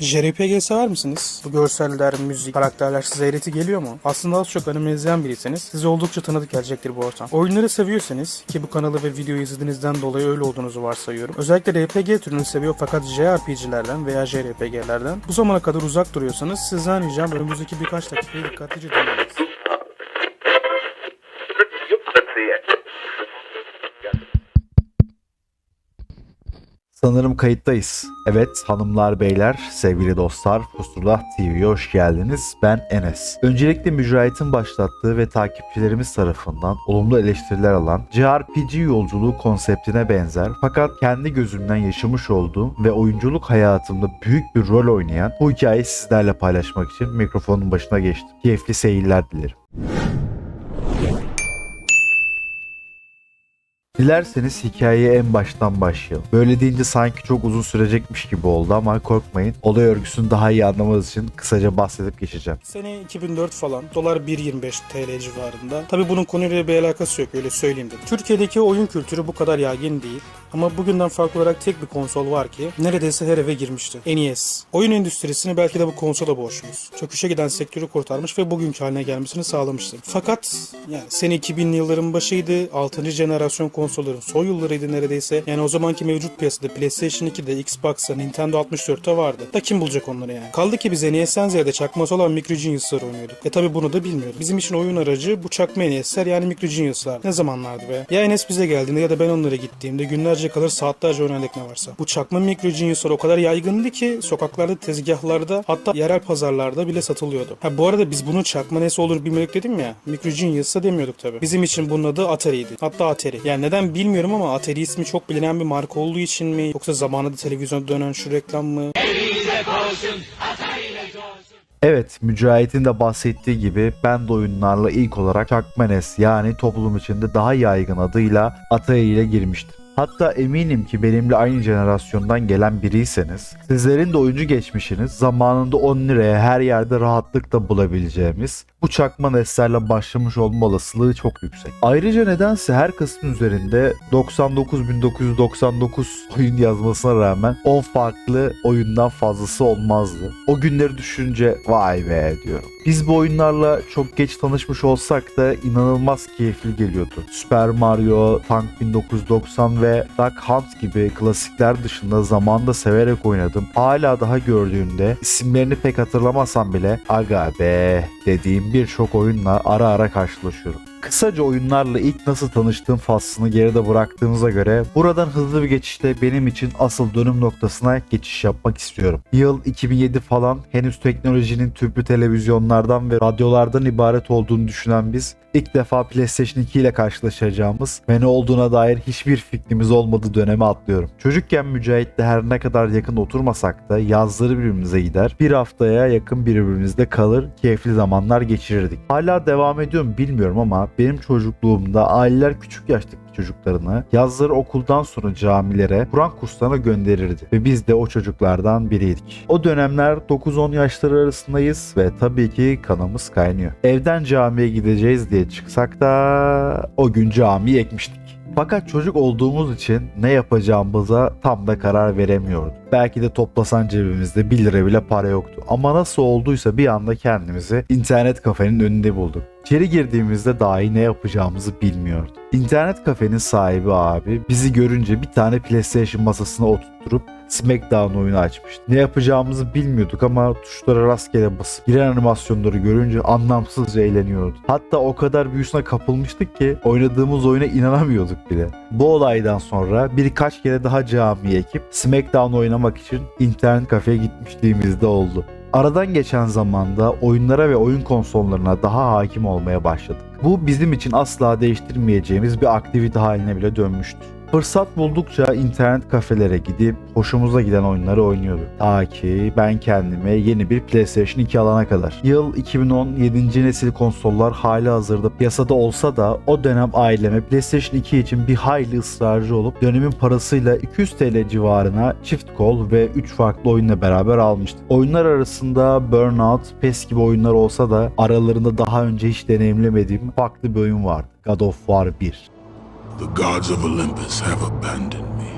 JRPG sever misiniz? Bu görseller, müzik, karakterler size eğreti geliyor mu? Aslında az çok anime izleyen biriyseniz size oldukça tanıdık gelecektir bu ortam. Oyunları seviyorsanız ki bu kanalı ve videoyu izlediğinizden dolayı öyle olduğunuzu varsayıyorum. Özellikle RPG türünü seviyor fakat JRPG'lerden veya JRPG'lerden bu zamana kadar uzak duruyorsanız sizden ricam önümüzdeki birkaç dakikayı dikkatlice dinlemeniz. Sanırım kayıttayız. Evet hanımlar beyler, sevgili dostlar, Pusullah TV'ye hoş geldiniz. Ben Enes. Öncelikle Mücahit'in başlattığı ve takipçilerimiz tarafından olumlu eleştiriler alan JRPG yolculuğu konseptine benzer fakat kendi gözümden yaşamış olduğum ve oyunculuk hayatımda büyük bir rol oynayan bu hikayeyi sizlerle paylaşmak için mikrofonun başına geçtim. Keyifli seyirler dilerim. Dilerseniz hikayeye en baştan başlayalım. Böyle deyince sanki çok uzun sürecekmiş gibi oldu ama korkmayın. Olay örgüsünü daha iyi anlamanız için kısaca bahsedip geçeceğim. Sene 2004 falan. Dolar 1.25 TL civarında. Tabi bunun konuyla bir alakası yok öyle söyleyeyim dedim. Türkiye'deki oyun kültürü bu kadar yaygın değil. Ama bugünden farklı olarak tek bir konsol var ki neredeyse her eve girmişti. NES. Oyun endüstrisini belki de bu konsola borçluyuz. Çöküşe giden sektörü kurtarmış ve bugünkü haline gelmesini sağlamıştı. Fakat yani sene 2000'li yılların başıydı. 6. jenerasyon konsolların son yıllarıydı neredeyse. Yani o zamanki mevcut piyasada PlayStation 2'de, Xbox'ta, Nintendo 64'te vardı. Da kim bulacak onları yani? Kaldı ki biz NES'ten ziyade çakması olan Micro Genius'lar oynuyorduk. E tabi bunu da bilmiyorduk. Bizim için oyun aracı bu çakma NES'ler yani Micro Genius'lar. Ne zamanlardı be? Ya NES bize geldiğinde ya da ben onlara gittiğimde günlerce kalır saatlerce oynadık ne varsa. Bu çakma Micro Genius'lar o kadar yaygındı ki sokaklarda, tezgahlarda hatta yerel pazarlarda bile satılıyordu. Ha bu arada biz bunun çakma NES olur bilmiyorduk dedim ya. Micro Genius'a demiyorduk tabi. Bizim için bunun adı Atari'ydi. Hatta Atari. Yani neden bilmiyorum ama Atari ismi çok bilinen bir marka olduğu için mi? Yoksa zamanında televizyonda dönen şu reklam mı? Evet, Mücahit'in de bahsettiği gibi ben de oyunlarla ilk olarak Çakmanes yani toplum içinde daha yaygın adıyla Atari ile girmiştim. Hatta eminim ki benimle aynı jenerasyondan gelen biriyseniz, sizlerin de oyuncu geçmişiniz zamanında 10 liraya her yerde rahatlıkla bulabileceğimiz bu çakma neslerle başlamış olma olasılığı çok yüksek. Ayrıca nedense her kasın üzerinde 99.999 oyun yazmasına rağmen 10 farklı oyundan fazlası olmazdı. O günleri düşünce vay be diyorum. Biz bu oyunlarla çok geç tanışmış olsak da inanılmaz keyifli geliyordu. Super Mario, Tank 1990 ve Duck Hunt gibi klasikler dışında zamanda severek oynadım. Hala daha gördüğümde isimlerini pek hatırlamasam bile aga be dediğim birçok oyunla ara ara karşılaşıyorum. Kısaca oyunlarla ilk nasıl tanıştığım faslını geride bıraktığımıza göre buradan hızlı bir geçişte benim için asıl dönüm noktasına geçiş yapmak istiyorum. Yıl 2007 falan henüz teknolojinin tüplü televizyonlardan ve radyolardan ibaret olduğunu düşünen biz ilk defa PlayStation 2 ile karşılaşacağımız ve ne olduğuna dair hiçbir fikrimiz olmadığı döneme atlıyorum. Çocukken Mücahit'le her ne kadar yakın oturmasak da yazları birbirimize gider, bir haftaya yakın birbirimizde kalır, keyifli zamanlar geçirirdik. Hala devam ediyor mu bilmiyorum ama benim çocukluğumda aileler küçük yaştaki çocuklarını yazları okuldan sonra camilere, Kur'an kurslarına gönderirdi ve biz de o çocuklardan biriydik. O dönemler 9-10 yaşları arasındayız ve tabii ki kanımız kaynıyor. Evden camiye gideceğiz diye çıksak da o gün camiyi ekmiştik. Fakat çocuk olduğumuz için ne yapacağımıza tam da karar veremiyorduk. Belki de toplasan cebimizde 1 lira bile para yoktu. Ama nasıl olduysa bir anda kendimizi internet kafenin önünde bulduk. İçeri girdiğimizde dahi ne yapacağımızı bilmiyorduk. İnternet kafenin sahibi abi bizi görünce bir tane PlayStation masasına oturtturup Smackdown oyunu açmıştı. Ne yapacağımızı bilmiyorduk ama tuşlara rastgele basıp giren animasyonları görünce anlamsızca eğleniyorduk. Hatta o büyüsüne büyüsüne kapılmıştık ki oynadığımız oyuna inanamıyorduk bile. Bu olaydan sonra birkaç kere daha camiye ekip Smackdown oynamak için internet kafeye gitmişliğimiz de oldu. Aradan geçen zamanda oyunlara ve oyun konsollarına daha hakim olmaya başladık. Bu bizim için asla değiştirmeyeceğimiz bir aktivite haline bile dönmüştür. Fırsat buldukça internet kafelere gidip hoşumuza giden oyunları oynuyorduk. Ta ki ben kendime yeni bir PlayStation 2 alana kadar. Yıl 2010 7. nesil konsollar hali hazırda piyasada olsa da o dönem aileme PlayStation 2 için bir hayli ısrarcı olup dönemin parasıyla 200 TL civarına çift kol ve 3 farklı oyunla beraber almıştım. Oyunlar arasında Burnout, PES gibi oyunlar olsa da aralarında daha önce hiç deneyimlemediğim farklı bir oyun vardı. God of War 1. The gods of Olympus have abandoned me.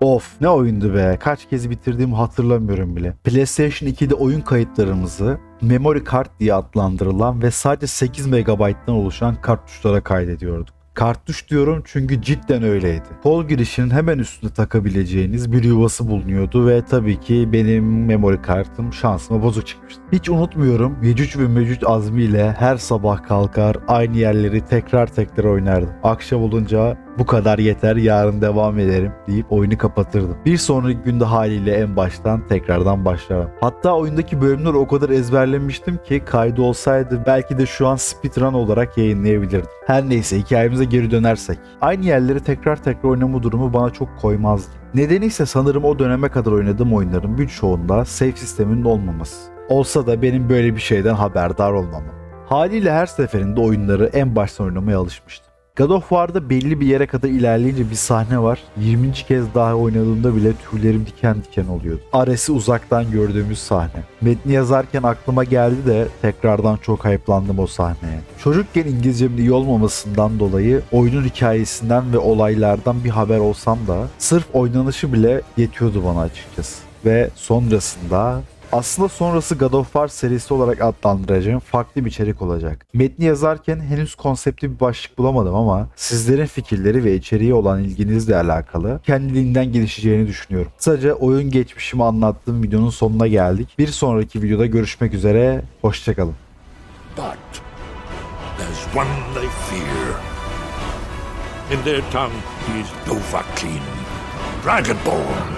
Of ne oyundu be. Kaç kez bitirdiğimi hatırlamıyorum bile. PlayStation 2'de oyun kayıtlarımızı memory card diye adlandırılan ve sadece 8 MB'dan oluşan kartuşlara kaydediyorduk. Kartuş diyorum çünkü cidden öyleydi. Kol girişinin hemen üstünde takabileceğiniz bir yuvası bulunuyordu ve tabii ki benim memory kartım şansıma bozuk çıkmıştı. Hiç unutmuyorum Yecüc ve Mecüc Azmi ile her sabah kalkar aynı yerleri tekrar tekrar oynardım. Akşam olunca bu kadar yeter yarın devam ederim deyip oyunu kapatırdım. Bir sonraki günde haliyle en baştan tekrardan başlarım. Hatta oyundaki bölümleri o kadar ezberlemiştim ki kaydı olsaydı belki de şu an speedrun olarak yayınlayabilirdim. Her neyse hikayemize geri dönersek. Aynı yerleri tekrar tekrar oynama durumu bana çok koymazdı. Nedeni ise sanırım o döneme kadar oynadığım oyunların birçoğunda save sisteminin olmaması. Olsa da benim böyle bir şeyden haberdar olmamam. Haliyle her seferinde oyunları en baştan oynamaya alışmıştım. God of War'da belli bir yere kadar ilerleyince bir sahne var. 20. kez daha oynadığımda bile tüylerim diken diken oluyordu. Ares'i uzaktan gördüğümüz sahne. Metni yazarken aklıma geldi de tekrardan çok hype'landım o sahneye. Çocukken İngilizcemin iyi olmamasından dolayı oyunun hikayesinden ve olaylardan bir haber olsam da sırf oynanışı bile yetiyordu bana açıkçası. Ve sonrasında aslında sonrası God of War serisi olarak adlandıracağım farklı bir içerik olacak. Metni yazarken henüz konsepti bir başlık bulamadım ama sizlerin fikirleri ve içeriği olan ilginizle alakalı kendiliğinden gelişeceğini düşünüyorum. Kısaca oyun geçmişimi anlattığım videonun sonuna geldik. Bir sonraki videoda görüşmek üzere, hoşçakalın. But there's one they fear. In their tongue, he is Dovahkiin, Dragonborn.